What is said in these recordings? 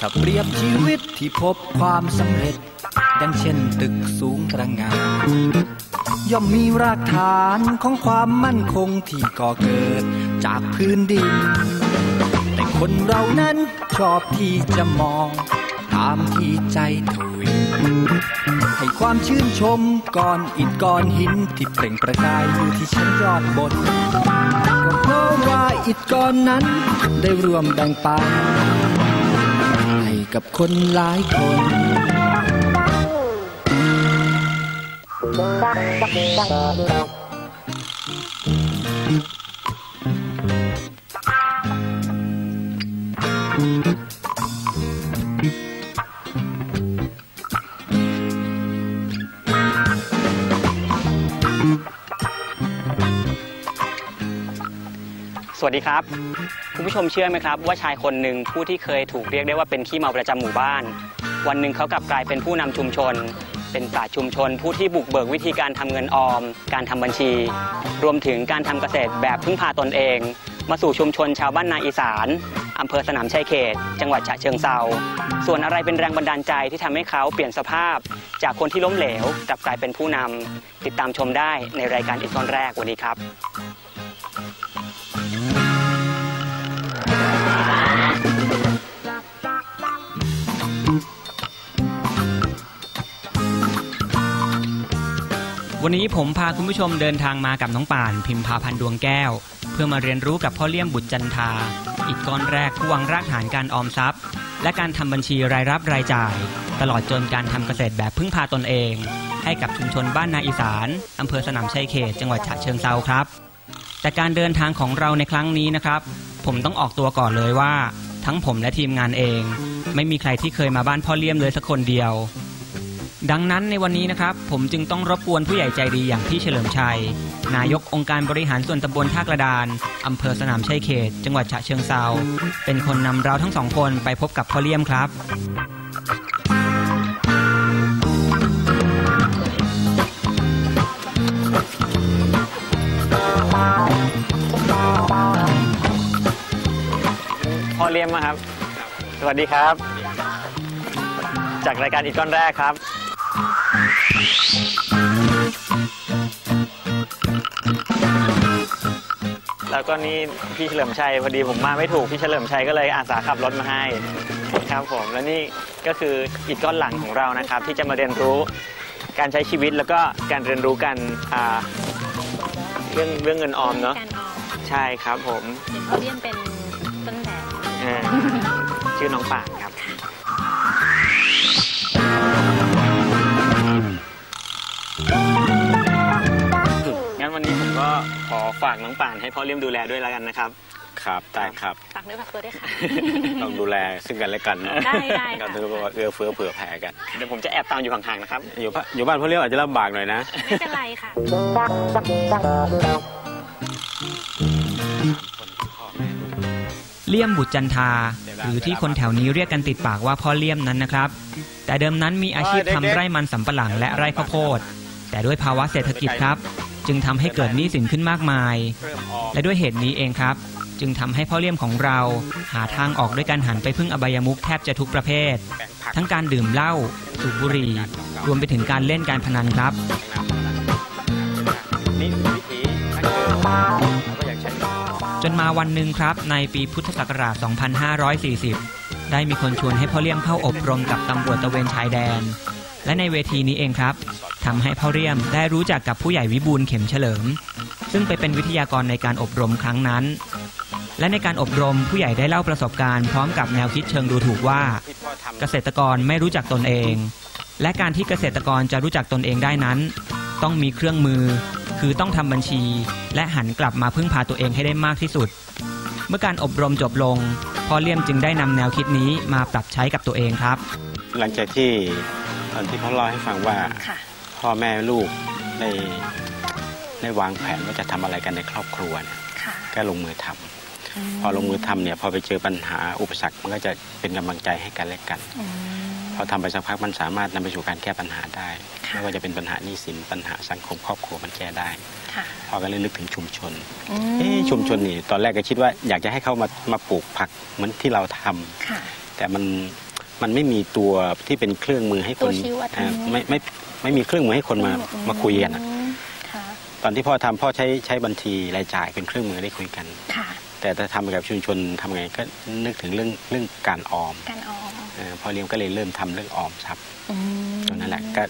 ถ้าเปรียบชีวิตที่พบความสำเร็จ ดังเช่นตึกสูงตระงานย่อมมีรากฐานของความมั่นคงที่ก่อเกิดจากพื้นดิน แต่คนเรานั้นชอบที่จะมองตามที่ใจถุย ให้ความชื่นชมก้อนอิฐก้อนหินที่เปล่งประกายอยู่ที่ชั้นยอดบน อิฐก้อนนั้น ได้รวมแบ่งปันให้กับคนหลายคน สวัสดีครับ คุณผู้ชมเชื่อไหมครับ ว่าชายคนหนึ่งผู้ที่เคยถูกเรียกได้ว่าเป็นขี้เมาประจำหมู่บ้าน วันหนึ่งเขากลับกลายเป็นผู้นำชุมชน เป็นปราชญ์ชุมชน ผู้ที่บุกเบิกวิธีการทำเงินออม การทำบัญชี รวมถึงการทำเกษตรแบบพึ่งพาตนเอง มาสู่ชุมชนชาวบ้านนาอีสานอำเภอสนามชัยเขต จังหวัดฉะเชิงเซาส่วนอะไรเป็นแรงบันดาลใจที่ทำให้เขาเปลี่ยนสภาพ จากคนที่ล้มเหลวกลับกลายเป็นผู้นำติดตามชมได้ในรายการอีกตอนแรกวันนี้ครับ วันนี้ผมพาคุณผู้ชมเดินทางมากับน้องป่าน พิมพาพันดวงแก้ว เพื่อมาเรียนรู้กับพ่อเลี่ยมบุตรจันทา อีกก้อนแรกผู้วางรากฐานการออมทรัพย์ และการทำบัญชีรายรับรายจ่าย ตลอดจนการทำเกษตรแบบพึ่งพาตนเอง ให้กับชุมชนบ้านนาอีสานอำเภอสนามชัยเขต จังหวัดฉะเชิงเซาครับ แต่การเดินทางของเราในครั้งนี้นะครับ ผมต้องออกตัวก่อนเลยว่า ทั้งผมและทีมงานเอง ไม่มีใครที่เคยมาบ้านพ่อเลี่ยมเลยสักคนเดียว ดังนั้นในวันนี้นะครับ ผมจึงต้องรบกวนผู้ใหญ่ใจดีอย่างพี่เฉลิมชัย นายกองค์การบริหารส่วนตำบลท่ากระดานอำเภอสนามชัยเขต จังหวัดฉะเชิงเซาเป็นคนนำเราทั้งสองคนไปพบกับพ่อเลี่ยมครับ พ่อเลี่ยมครับ สวัสดีครับ จากรายการอีกก้อนแรกครับ แล้วก็นี่พี่เฉลิมชัยพอดีผมมาไม่ถูกพี่เฉลิมชัยก็เลยอาสาขับรถมาให้ครับผมแล้วนี่ก็คืออีกก้อนหลังของเรานะครับ ที่จะมาเรียนรู้การใช้ชีวิตแล้วก็การเรียนรู้กันอ่าเรื่องเรื่องเงินออมเนาะการออมใช่ครับผมเห็นเขาเรียนเป็นต้นแบบเอ่อชื่อน้องป่านครับ ขอฝากน้องป่านให้พ่อเลี้ยมดูแลด้วยแล้วกันนะครับ ครับได้ครับ ฝากเนื้อฝากตัวด้วยค่ะ ต้องดูแลซึ่งกันและกันเนอะได้ได้ค่ะก็ถือว่าเอื้อเฟื้อเผื่อแผ่กัน เดี๋ยวผมจะแอบตามอยู่ห่างๆนะครับ อยู่บ้านอยู่บ้านพ่อเลี้ยงอาจจะลำบากหน่อยนะ ไม่เป็นไรค่ะ เลี่ยมบุตรจันทา หรือที่คนแถวนี้เรียกกันติดปากว่าพ่อเลี่ยมนั้นนะครับ แต่เดิมนั้นมีอาชีพทำไร่มันสำปะหลังและไร่ข้าวโพด แต่ด้วยภาวะเศรษฐกิจครับ จึงทำให้เกิดหนี้สินขึ้นมากมาย และด้วยเหตุนี้เองครับ จึงทำให้พ่อเลี่ยมของเราหาทางออกด้วยการหันไปพึ่งอบายมุขแทบจะทุกประเภท ทั้งการดื่มเหล้าสูบบุหรี่รวมไปถึงการเล่นการพนันครับนี่วิถีนักเดินเราก็อยากใช้จนมาวันหนึ่งครับ ในปีพุทธศักราช 2540 ได้มีคนชวนให้พ่อเลี่ยมเข้าอบรมกับตำรวจตะเวนชายแดน และในเวทีนี้เองครับ ทำให้พ่อเลี่ยมได้รู้จักกับผู้ใหญ่วิบูลย์เข็มเฉลิม ซึ่งไปเป็นวิทยากรในการอบรมครั้งนั้น และในการอบรมผู้ใหญ่ได้เล่าประสบการณ์พร้อมกับแนวคิดเชิงดูถูกว่าที่พ่อทำเกษตรกรไม่รู้จักตนเอง และการที่เกษตรกรจะรู้จักตนเองได้นั้น ต้องมีเครื่องมือ คือต้องทำบัญชี และหันกลับมาพึ่งพาตัวเองให้ได้มากที่สุด เมื่อการอบรมจบลงพ่อเลี่ยมจึงได้นำแนวคิดนี้มาปรับใช้กับตัวเองครับ หลังจากที่ตอนที่พ่อเล่าให้ฟังว่าค่ะ พ่อแม่ลูกได้ได้วางแผนว่าจะทำอะไรกันในครอบครัวเนี่ยค่ะก็ลงมือทำพอลงมือทำเนี่ยพอไปเจอปัญหาอุปสรรคมันก็จะเป็นกำลังใจให้กันและกันอืมพอทำไปสักพักมันสามารถนำไปสู่การแก้ปัญหาได้ค่ะไม่ว่าจะเป็นปัญหาหนี้สินปัญหาสังคมครอบครัวมันแก้ได้ค่ะพอก็เลยนึกถึงชุมชนอืมเอ๊ะชุมชนนี่ตอนแรกก็คิดว่าอยากจะให้เขามามาปลูกผักเหมือนที่เราทำค่ะแต่มัน มันไม่มีตัวที่เป็นเครื่องมือให้คนตัวชี้วัดเอ่ออืมไม่ไม่ไม่มีเครื่องมือให้คนมามาคุยกันอะอืมค่ะตอนที่พ่อทำพ่อใช้ใช้บัญชีรายจ่ายเป็นเครื่องมือได้คุยกันค่ะแต่ถ้าทำกับชุมชนทำไงก็นึกถึงเรื่องเรื่องการออมการออมเอ่อพ่อเลี้ยงก็เลยเริ่มทำเรื่องออมทรัพย์อืมตรงนั้นแหละก็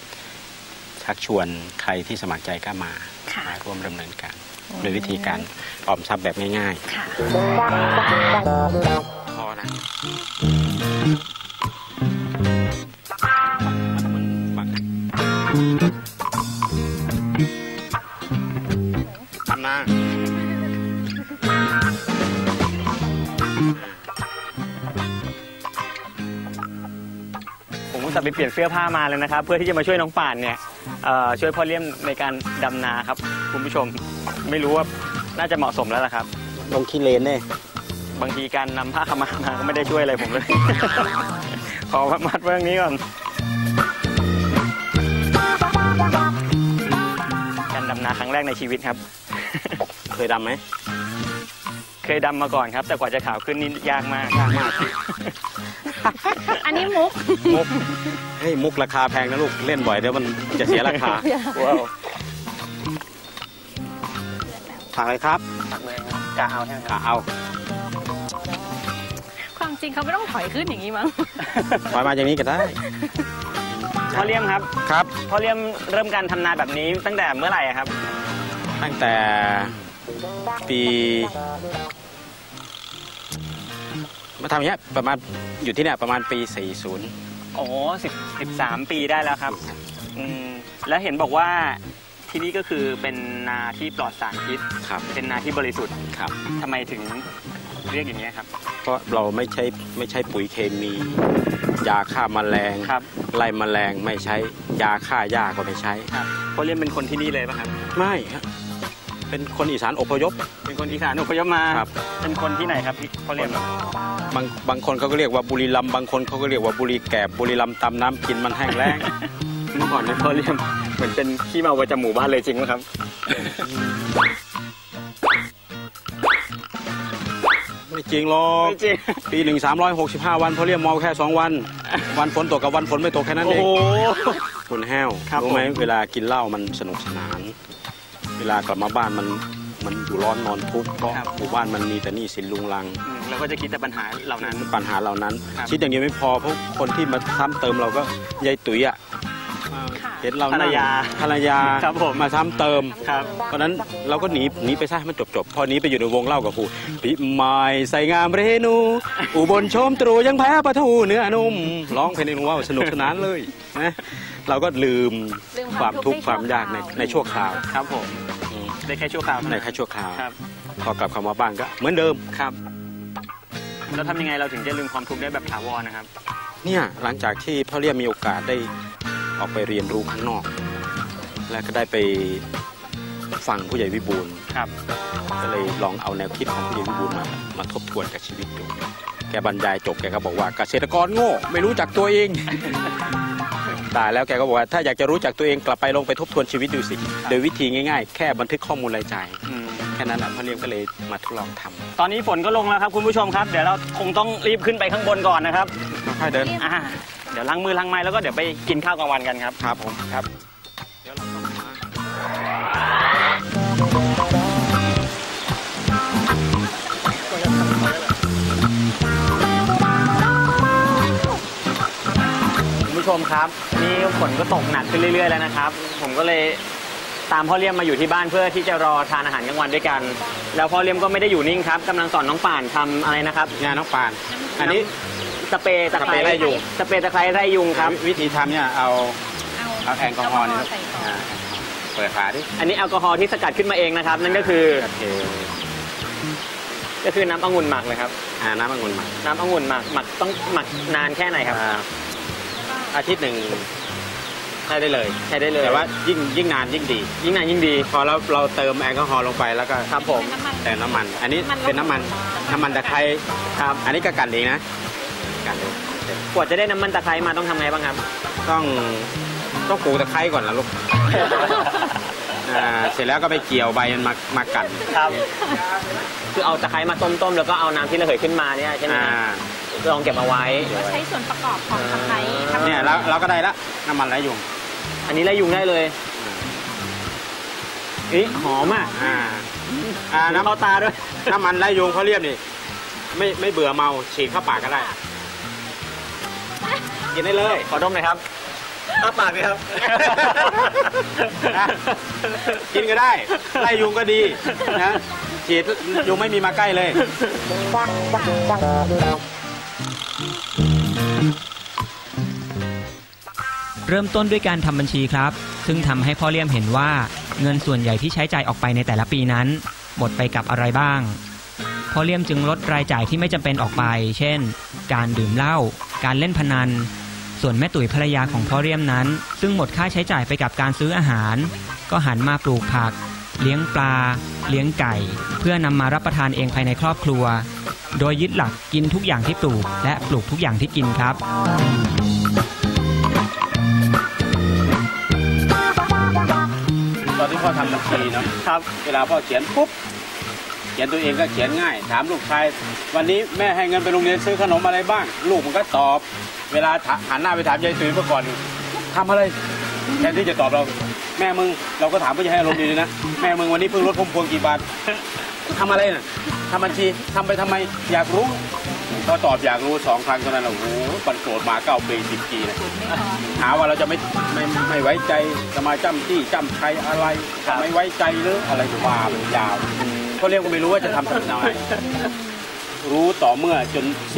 ชักชวนใครที่สมัครใจก็มาค่ะมาร่วมดำเนินการอืมโดยวิธีการออมทรัพย์แบบง่ายค่ะๆพอนะ ผมอุตส่าห์ไปเปลี่ยนเสื้อผ้ามาเลยนะครับ เพื่อที่จะมาช่วยน้องป่านเนี่ยเอ่อช่วยพ่อเลี้ยมในการดำนาครับคุณผู้ชมไม่รู้ว่าน่าจะเหมาะสมแล้วล่ะครับลงขี้เลนเนี่ยบางทีการนำผ้าขาวมามาก็ไม่ได้ช่วยอะไรผมเลย ขอมัดไว้ตรงนี้ก่อนการดำนาครั้งแรกในชีวิตครับ เคยดำไหมเคยดำมาก่อนครับ แต่กว่าจะขาวขึ้นนี่ยากมากยากมากอั นนี้มุก มุกเฮ้ยมุกราคาแพงนะลูก เล่นบ่อยเดี๋ยวมันจะเสียราคาว้าวถักเลยครับตักเลยครับกะเอาใช่ไหมครับอะเอา ความจริงเขาไม่ต้องถอยขึ้นอย่างนี้มั้ง ถอยมาอย่างนี้ก็ได้พ่อเลี้ยมครับ ครับพ่อเลี้ยมเริ่มการทำนาแบบนี้ตั้งแต่เมื่อไหร่อะครับ ตั้งแต่ปี มาทำอย่างเงี้ยประมาณอยู่ที่เนี่ยประมาณปี 40โอ้สิบสิบสามปีได้แล้วครับอืมแล้วเห็นบอกว่าที่นี่ก็คือเป็นนาที่ปลอดสารพิษครับเป็นนาที่บริสุทธิ์ครับทำไมถึงเรียกอย่างนี้ยครับ เพราะเราไม่ใช้ไม่ใช้ปุ๋ยเคมี ยาฆ่าแมลงครับไล่แมลงไม่ใช้ยาฆ่าหญ้าก็ไม่ใช้ครับพ่อเลี้ยมเป็นคนที่นี่เลยป่ะครับ ไม่ครับ เป็นคนอีสานอพยพ เป็นคนอีสานอพยพมา ครับ เป็นคนที่ไหนครับพี่พ่อเลี้ยมบางบางคนเขาก็เรียกว่าบุรีรัมย์บางคนเขาก็เรียกว่าบุรีแกบบุรีรัมย์ตำน้ำกินมันแห้งแล้ง เมื่อก่อนเนี่ยพ่อเลี้ยมเหมือนเป็นขี้เมาประจำหมู่บ้านเลยจริงไหมครับ ไม่จริงหรอกไม่จริง ปีหนึ่งสามร้อยหกสิบห้าวันเขาเรียกเมาแค่สองวัน วันฝนตกกับวันฝนไม่ตกแค่นั้นโอ้เองโห คุณแห้วครับรู้ไหมผม เวลากินเหล้ามันสนุกสนาน เวลากลับมาบ้านมันมันอยู่ร้อนนอนทุกข์เพราะหมู่บ้านมันมีแต่หนี่สินลุงลังอืมเราก็จะคิดแต่ปัญหาเหล่านั้นปัญหาเหล่านั้นครับคิดอย่างเดียวไม่พอเพราะคนที่มาซ้ำเติมเราก็ยายตุ๋ยอะค่ะเห็นเราภรรยาภรรยาครับผมมาซ้ำเติมครับเพราะฉะนั้นเราก็หนีหนีไปซะให้มันจบจบๆพอหนีไปอยู่ในวงเล่ากับครูปีใหม่ใส่งามเรนู อุบลชมตรูยังแพ้ปลาทูเนื้อนุ่มร้องเพลงในว้าวสนุกสนานเลยนะเราก็ลืมลืมความมคาวทุกข์ทุคกข์วามยากในในชั่วคราวครับผมอืม ได้แค่ชั่วคราวเท่าในนั้นแค่ชั่วคราว ครับ พอกลับเข้ามาบ้านก็เหมือนเดิม ครับ แล้วทำยังไงเราถึงจะลืมความทุกข์ได้แบบถาวรนะครับ เนี่ยหลังจากที่พ่อเรียมมีโอกาสได้ออกไปเรียนรู้ข้างนอก และก็ได้ไปฟังผู้ใหญ่วิบูลย์ครับ ก็เลยลองเอาแนวคิดของผู้ใหญ่วิบูลย์มามาทบทวนกับชีวิตดูแกบรรยายจบแกก็บอกว่าเกษตรกรโง่ ไม่รู้จักตัวเอง ตายแล้วแกก็บอกว่าถ้าอยากจะรู้จักตัวเองกลับไปลองไปทบทวนชีวิตดูสิ โดยวิธีง่ายๆ แค่บันทึกข้อมูลรายจ่ายอืมแค่นั้นแหละพ่อเลี้ยงก็เลยมาทดลองทตอนนี้ฝนก็ลงแล้วครับคุณผู้ชมครับ เดี๋ยวเราคงต้องรีบขึ้นไปข้างบนก่อนนะครับำค่อยๆเดินอ่าเดี๋ยวล้างมือล้างไม้แล้วก็เดี๋ยวไปกินข้าวกลางวันกันครับครับผมครับ ผู้ชมครับ นี่ฝนก็ตกหนักขึ้นเรื่อย ๆ แล้วนะครับ ผมก็เลยตามพ่อเลี้ยมมาอยู่ที่บ้านเพื่อที่จะรอทานอาหารกลางวันด้วยกัน แล้วพ่อเลี้ยมก็ไม่ได้อยู่นิ่งครับกำลังสอนน้องป่านทำอะไรนะครับงานน้องปาน อันนี้ สเปรย์ตะไคร้สเปรย์ไล่ยุง สเปรย์ตะไคร้ไล่ยุงครับ วิธีทำเนี่ยเอาเอาเอาแอลกอฮอล์นี่ครับใส่ก่อนอ่าเปิดฝาดิอันนี้แอลกอฮอล์ที่สกัดขึ้นมาเองนะครับ นั่นก็คือ โอเคก็คือน้ำองุ่นหมักเลยครับอ่าน้ำองุ่นมาน้ำองุ่นหมักหมักต้องหมักนานแค่ไหนครับ อ่า อาทิตย์หนึ่งใช้ได้เลยใช้ได้เลยแต่ว่ายิ่งยิ่งนานยิ่งดี ยิ่งนานยิ่งดี พอเราเราเติมแอลกอฮอล์ลงไปแล้วก็ครับผมเป็นน้ำมันเติมน้ำมัน อันนี้เป็นน้ำมันน้ำมันตะไคร้ครับ อันนี้ก็กันเองนะกันเองกว่าจะได้น้ำมันตะไคร้มาต้องทำไงบ้างครับ ต้องต้องปลูกตะไคร้ก่อนล่ะลูกอ่าเสร็จแล้วก็ไปเกี่ยวใบมันมามากันครับ คือเอาตะไคร้มาต้มๆแล้วก็เอาน้ำที่ระเหยขึ้นมาเนี่ยใช่ไหมอ่า ลองเก็บเอาไว้ใช้ส่วนประกอบของตะไคร้ทำเนี่ยเราเราก็ได้ละน้ำมันไรยุงอันนี้ไล่ยุงได้เลยอีหอมอะอ่าอ่าน้ำน้ำเข้าตาด้วย น้ำมันไรยุงเขาเรียบนี่ไม่ไม่เบื่อเมาฉีดเข้าปากก็ได้ กินได้เลย ขอดมหน่อยครับอ้าปากเลยครับอะกินก็ได้ไล่ยุงก็ดีนะฉีดยุงไม่มีมาใกล้เลย เริ่มต้นด้วยการทำบัญชีครับ ซึ่งทำให้พ่อเลี่ยมเห็นว่าเงินส่วนใหญ่ที่ใช้จ่ายออกไปในแต่ละปีนั้น หมดไปกับอะไรบ้าง พ่อเลี่ยมจึงลดรายจ่ายที่ไม่จำเป็นออกไป เช่น การดื่มเหล้า การเล่นพนัน ส่วนแม่ตุ๋ยภรรยาของพ่อเลี่ยมนั้น ซึ่งหมดค่าใช้จ่ายไปกับการซื้ออาหาร ก็หันมาปลูกผัก เลี้ยงปลา เลี้ยงไก่ เพื่อนำมารับประทานเองภายในครอบครัว โดยยึดหลักกินทุกอย่างที่ปลูก และปลูกทุกอย่างที่กินครับ ตอนที่พ่อทำบัญชีเนาะครับ เวลาพ่อเขียนปุ๊บ เขียนตัวเองก็เขียนง่าย ถามลูกชาย วันนี้แม่ให้เงินไปโรงเรียนซื้อขนมอะไรบ้าง ลูกมันก็ตอบ เวลาถหันหน้าไปถามยายตุ๋ยเมื่อก่อนทำอะไรแทนที่จะตอบเรา แม่มึงเราก็ถามเพื่อจะให้อารมณ์ดีเลยนะ แม่มึงวันนี้เพิ่งลดพุ่มพวงกี่บาททำอะไรน่ะ ทำบัญชีทำไปทำไมอยากรู้ก็ตอบอยากรู้สองครั้งเท่านั้นแหละโอ้โหปันโกรธมาเก้าปีสิบปีนะหาว่าเราจะไม่ไม่ไม่ไว้ใจจะมาจ้ำจี้จ้ำใครอะไรจะไม่ไว้ใจหรืออะไรว่ามันยาวเขาเรียกว่าไม่รู้ว่าจะทำทำไมรู้ต่อเมื่อจนสิ้น